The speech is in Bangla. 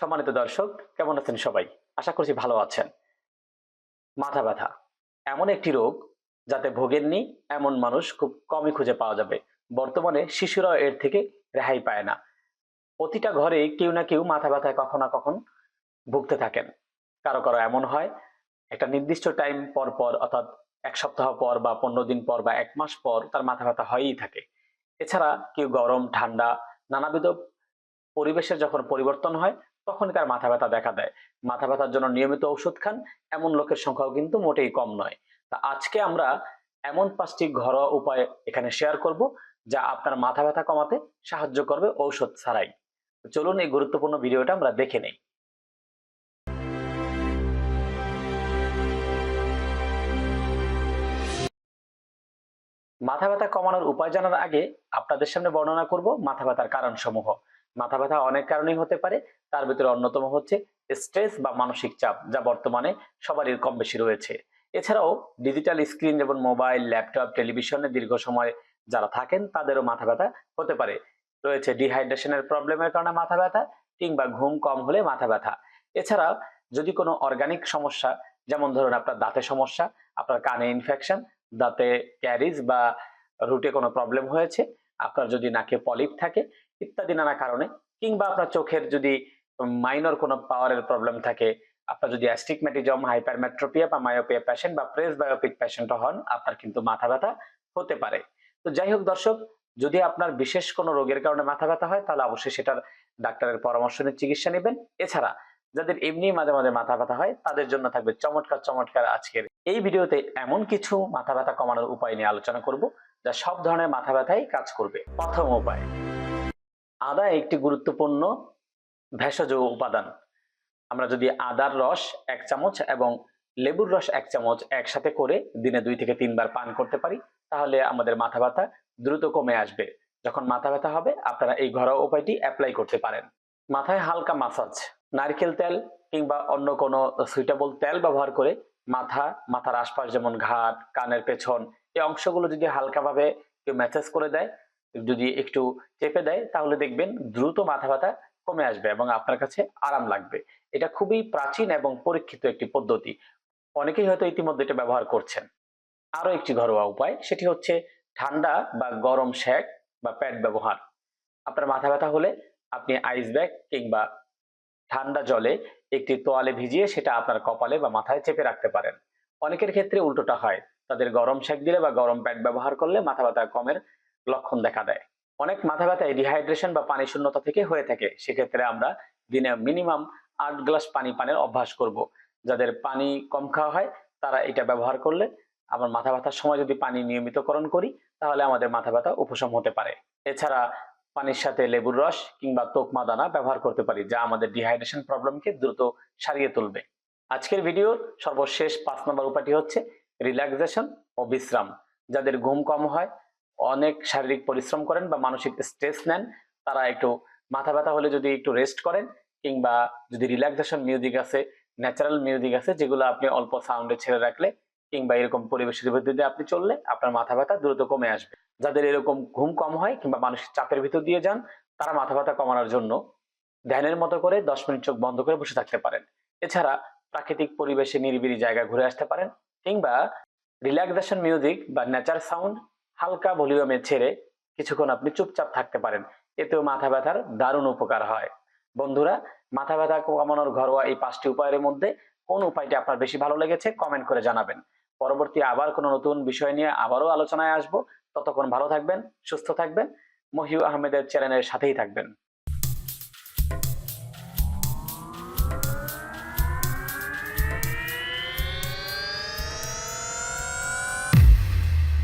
সম্মানিত দর্শক, কেমন আছেন সবাই? আশা করছি ভালো আছেন। মাথা ব্যথা, এমন একটি রোগ যাতে ভোগেননি, এমন মানুষ খুব কমই খুঁজে পাওয়া যাবে। বর্তমানে শিশুরাও এর থেকে রেহাই পায় না। প্রতিটা ঘরে কেউ না কেউ মাথা ব্যথায় কখন না কখন ভুগতে থাকেন। কারও কারও এমন হয়, একটা নির্দিষ্ট টাইম পর পর, অর্থাৎ এক সপ্তাহ পর বা পনেরো দিন পর বা এক মাস পর তার মাথা ব্যথা হয়েই থাকে। এছাড়া কেউ গরম, ঠান্ডা, নানাবিধ পরিবেশের যখন পরিবর্তন হয় তখনই তার মাথা ব্যথা দেখা দেয়। মাথা ব্যথার জন্য নিয়মিত ওষুধ খান, এমন লোকের সংখ্যাও কিন্তু মোটেই কম নয়। তা আজকে আমরা এমন পাঁচটি ঘরোয়া উপায় এখানে শেয়ার করব, যা আপনার মাথা ব্যথা কমাতে সাহায্য করবে ঔষধ ছাড়াই। চলুন এই গুরুত্বপূর্ণ ভিডিওটা আমরা দেখে নেই। মাথা ব্যথা কমানোর উপায় জানার আগে আপনাদের সামনে বর্ণনা করব মাথা ব্যথার কারণ সমূহ মাথা ব্যথা অনেক কারণেই হতে পারে। তার ভিতরে অন্যতম হচ্ছে স্ট্রেস বা মানসিক চাপ যা বর্তমানে সবারই কম বেশি রয়েছে। এছাড়াও ডিজিটাল স্ক্রিন যেমন মোবাইল ল্যাপটপ টেলিভিশনে দীর্ঘ সময় যারা থাকেন, তাদেরও মাথা ব্যথা হতে পারে। রয়েছে ডিহাইড্রেশনের প্রবলেমের কারণে মাথা ব্যথা কিংবা ঘুম কম হলে মাথা ব্যথা। এছাড়া যদি কোনো অর্গানিক সমস্যা, যেমন ধরুন আপনার দাঁতের সমস্যা, আপনার কানে ইনফেকশন দাঁতে ক্যারিজ বা রুটে কোনো প্রবলেম হয়েছে, আপনার যদি নাকে পলিপ থাকে ইত্যাদি নানা কারণে, কিংবা আপনার চোখের যদি মাইনর কোনো পাওয়ারের প্রবলেম থাকে, আপনার যদি অ্যাস্টিগম্যাটিজম হাইপারমেট্রোপিয়া বা মায়োপিয়া প্যাশেন্ট বা প্রেস বায়োপিক প্যাশেন্ট হন, আপনার কিন্তু মাথা ব্যথা হতে পারে। তো যাই হোক দর্শক, যদি আপনার বিশেষ কোনো রোগের কারণে মাথা ব্যথা হয়, তাহলে অবশ্যই সেটার ডাক্তারের পরামর্শ নিয়ে চিকিৎসা নেবেন। এছাড়া, যাদের এমনি মাঝে মাঝে মাথা ব্যথা হয়, তাদের জন্য থাকবে চমৎকার চমৎকার আজকের এই ভিডিওতে এমন কিছু মাথা ব্যথা কমানোর উপায় নিয়ে আলোচনা করব, যা সব ধরনের মাথা ব্যথাই কাজ করবে। প্রথম উপায় আদা একটি গুরুত্বপূর্ণ ভেষজ উপাদান। আমরা যদি আদার রস এক চামচ এবং লেবুর রস এক চামচ একসাথে করে দিনে দুই থেকে তিনবার পান করতে পারি, তাহলে আমাদের মাথা ব্যথা দ্রুত কমে আসবে। যখন মাথা ব্যথা হবে, আপনারা এই ঘরোয়া উপায়টি অ্যাপ্লাই করতে পারেন। মাথায় হালকা মাসাজ নারকেল তেল কিংবা অন্য কোনো সুইটেবল তেল ব্যবহার করে মাথা, মাথার আশপাশ যেমন ঘাট, কানের পেছন, এই অংশগুলো যদি হালকাভাবে কেউ ম্যাসেজ করে দেয় যদি একটু চেপে দেয়, তাহলে দেখবেন দ্রুত মাথা ব্যথা কমে আসবে এবং আপনার কাছে আরাম লাগবে। এটা খুবই প্রাচীন এবং পরীক্ষিত একটি পদ্ধতি। অনেকেই হয়তো ইতিমধ্যে এটা ব্যবহার করছেন। আরও একটি ঘরোয়া উপায়, সেটি হচ্ছে ঠান্ডা বা গরম শেক বা প্যাড ব্যবহার। আপনার মাথা ব্যথা হলে আপনি আইস ব্যাগ কিংবা ঠান্ডা জলে একটি তোয়ালে ভিজিয়ে সেটা আপনার কপালে বা মাথায় চেপে রাখতে পারেন। অনেকের ক্ষেত্রে উল্টোটা হয়। তাদের গরম শেক দিলে বা গরম প্যাড ব্যবহার করলে মাথা ব্যথা কমের লক্ষণ দেখা দেয়। অনেক মাথা ব্যথায় ডিহাইড্রেশন বা পানি শূন্যতা থেকে হয়ে থাকে। সেক্ষেত্রে আমরা দিনে মিনিমাম আট গ্লাস পানি পানের অভ্যাস করব। যাদের পানি কম খাওয়া হয়, তারা এটা ব্যবহার করলে আমার মাথা ব্যথার সময় যদি পানি নিয়মিতকরণ করি, তাহলে আমাদের মাথা ব্যথা উপশম হতে পারে। এছাড়া পানির সাথে লেবুর রস কিংবা তোকমা দানা ব্যবহার করতে পারি, যা আমাদের ডিহাইড্রেশন প্রবলেমকে দ্রুত সারিয়ে তুলবে। আজকের ভিডিওর সর্বশেষ পাঁচ নম্বর উপায়টি হচ্ছে রিল্যাক্সেশন ও বিশ্রাম। যাদের ঘুম কম হয় অনেক শারীরিক পরিশ্রম করেন বা মানসিক স্ট্রেস নেন, তারা একটু মাথা ব্যথা হলে যদি একটু রেস্ট করেন কিংবা যদি রিল্যাক্সেশন মিউজিক আছে ন্যাচারাল মিউজিক আছে, যেগুলো আপনি অল্প সাউন্ডে ছেড়ে রাখলে কিংবা এরকম পরিবেশের ভিতর দিয়ে আপনি চললে আপনার মাথা ব্যথা দ্রুত কমে আসবে। যাদের এরকম ঘুম কম হয় কিংবা মানসিক চাপের ভিতর দিয়ে যান, তারা মাথা ব্যথা কমানোর জন্য ধ্যানের মতো করে দশ মিনিট চোখ বন্ধ করে বসে থাকতে পারেন। এছাড়া প্রাকৃতিক পরিবেশে নিরিবিলি জায়গায় ঘুরে আসতে পারেন কিংবা রিল্যাক্সেশন মিউজিক বা নেচার সাউন্ড হালকা ভলিউমে ছেড়ে কিছুক্ষণ আপনি চুপচাপ থাকতে পারেন। এতেও মাথা ব্যথার দারুণ উপকার হয়। বন্ধুরা, মাথা ব্যথা কমানোর ঘরোয়া এই পাঁচটি উপায়ের মধ্যে কোন উপায়টি আপনার বেশি ভালো লেগেছে কমেন্ট করে জানাবেন। পরবর্তী আবার কোনো নতুন বিষয় নিয়ে আবারও আলোচনায় আসব। ততক্ষণ ভালো থাকবেন, সুস্থ থাকবেন। মহিউ আহমেদের চ্যানেলের সাথেই থাকবেন।